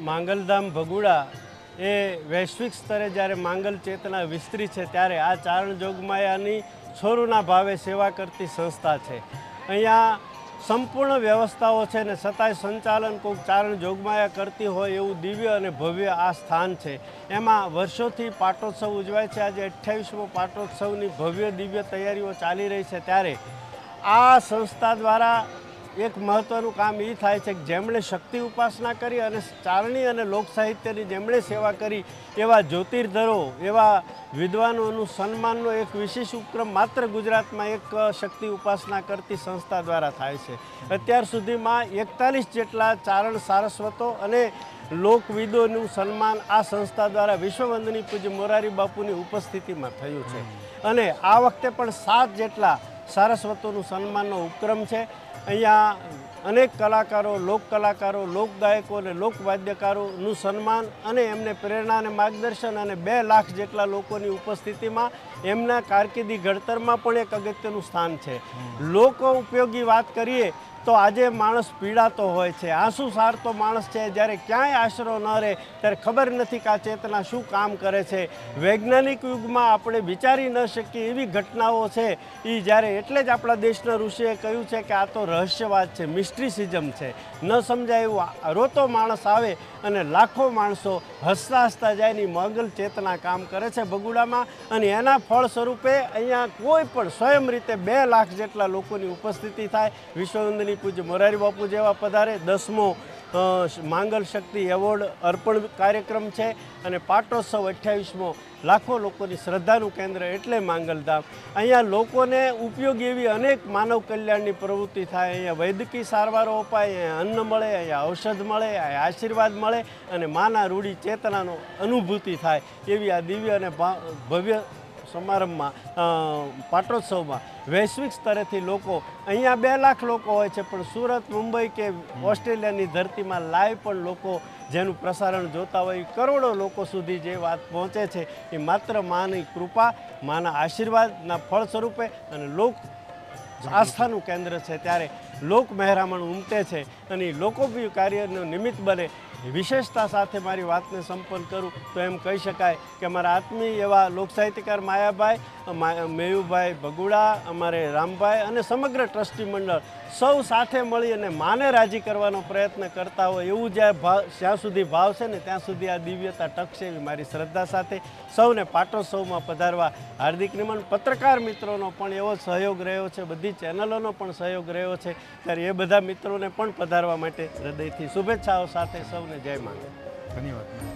માંગલધામ ભગુડા એ વૈશ્વિક સ્તરે જ્યારે માંગલ ચેતના વિસ્તરી છે ત્યારે આ ચારણ જોગમાયાની છોરુના ભાવે સેવા કરતી સંસ્થા છે. અહીંયા સંપૂર્ણ વ્યવસ્થાઓ છે ને છતાંય સંચાલન કોઈક ચારણ જોગમાયા કરતી હોય એવું દિવ્ય અને ભવ્ય આ સ્થાન છે. એમાં વર્ષોથી પાટોત્સવ ઉજવાય છે. આજે અઠ્યાવીસમો પાટોત્સવની ભવ્ય દિવ્ય તૈયારીઓ ચાલી રહી છે. ત્યારે આ સંસ્થા દ્વારા એક મહત્ત્વનું કામ એ થાય છે કે જેમણે શક્તિ ઉપાસના કરી અને ચારણી અને લોક સાહિત્યની જેમણે સેવા કરી એવા જ્યોતિર્ધરો એવા વિદ્વાનોનું સન્માનનો એક વિશેષ ઉપક્રમ માત્ર ગુજરાતમાં એક શક્તિ ઉપાસના કરતી સંસ્થા દ્વારા થાય છે. અત્યાર સુધીમાં એકતાલીસ જેટલા ચારણ સારસ્વતો અને લોકવિદોનું સન્માન આ સંસ્થા દ્વારા વિશ્વવંદની પૂજ્ય મોરારી બાપુની ઉપસ્થિતિમાં થયું છે. અને આ વખતે પણ સાત જેટલા સારસ્વતોનું સન્માનનો ઉપક્રમ છે. અહીંયા અનેક કલાકારો લોક કલાકારો લોક ગાયકો અને લોક વાદ્યકારોનું સન્માન અને એમને પ્રેરણા અને માર્ગદર્શન અને બે લાખ જેટલા લોકોની ઉપસ્થિતિમાં એમના કારકિર્દી ઘડતરમાં પણ એક અગત્યનું સ્થાન છે. લોકો ઉપયોગી વાત કરીએ તો આજે માણસ પીડાતો હોય છે આંસુ સારતો માણસ છે જ્યારે ક્યાંય આશરો ન રહે ત્યારે ખબર નથી કે આ ચેતના શું કામ કરે છે. વૈજ્ઞાનિક યુગમાં આપણે વિચારી ન શકીએ એવી ઘટનાઓ છે એ જ્યારે એટલે જ આપણા દેશના ઋષિએ કહ્યું છે કે આ તો રહસ્યવાદ છે મિસ્ટ્રીસિઝમ છે. ન સમજાય એવું રોતો માણસ આવે અને લાખો માણસો હસતા હસતા જાય એની મંગલ ચેતના કામ કરે છે બગુડામાં અને એના ફળ સ્વરૂપે અહીંયા કોઈ પણ સ્વયં રીતે બે લાખ જેટલા લોકોની ઉપસ્થિતિ થાય. વિશ્વવંદની પૂજ્ય મોરારી બાપુ જેવા પધારે. દસમો માંગલ શક્તિ એવોર્ડ અર્પણ કાર્યક્રમ છે અને પાટોત્સવ અઠ્યાવીસમો લાખો લોકોની શ્રદ્ધાનું કેન્દ્ર એટલે માંગલધામ. અહીંયા લોકોને ઉપયોગી એવી અનેક માનવ કલ્યાણની પ્રવૃત્તિ થાય. અહીંયા વૈદ્યકીય સારવારો અપાય, અહીંયા અન્ન મળે, અહીંયા ઔષધ મળે, અહીંયા આશીર્વાદ મળે અને માના રૂઢી ચેતનાનો અનુભૂતિ થાય એવી આ દિવ્ય અને ભવ્ય સમારંભમાં પાટોત્સવમાં વૈશ્વિક સ્તરેથી લોકો, અહીંયા બે લાખ લોકો હોય છે, પણ સુરત, મુંબઈ કે ઓસ્ટ્રેલિયાની ધરતીમાં લાઈવ પણ લોકો જેનું પ્રસારણ જોતા હોય કરોડો લોકો સુધી જે વાત પહોંચે છે, એ માત્ર માની કૃપા, માના આશીર્વાદના ફળ સ્વરૂપે અને લોક આસ્થાનું કેન્દ્ર છે. ત્યારે લોક મહેરામણ ઉમટે છે અને લોકોપયોગી કાર્યનું નિમિત્ત બને વિશેષતા સાથે મારી વાતને સંપન્ન કરું તો એમ કહી શકાય કે અમારા આત્મીય એવા લોકસાહિત્યકાર માયાભાઈ મેયુભાઈ ભગુડા, અમારે રામભાઈ અને સમગ્ર ટ્રસ્ટી મંડળ સૌ સાથે મળી અને માને રાજી કરવાનો પ્રયત્ન કરતા હોય એવું જ્યાં ભાવ જ્યાં સુધી ભાવ છે ને ત્યાં સુધી આ દિવ્યતા ટકશે એવી મારી શ્રદ્ધા સાથે સૌને પાટોત્સવમાં પધારવા હાર્દિક નિમન પત્રકાર મિત્રોનો પણ એવો સહયોગ રહ્યો છે, બધી ચેનલોનો પણ સહયોગ રહ્યો છે. ત્યારે એ બધા મિત્રોને પણ પધારવા માટે હૃદયથી શુભેચ્છાઓ સાથે સૌને જય માતા ધન્યવાદ.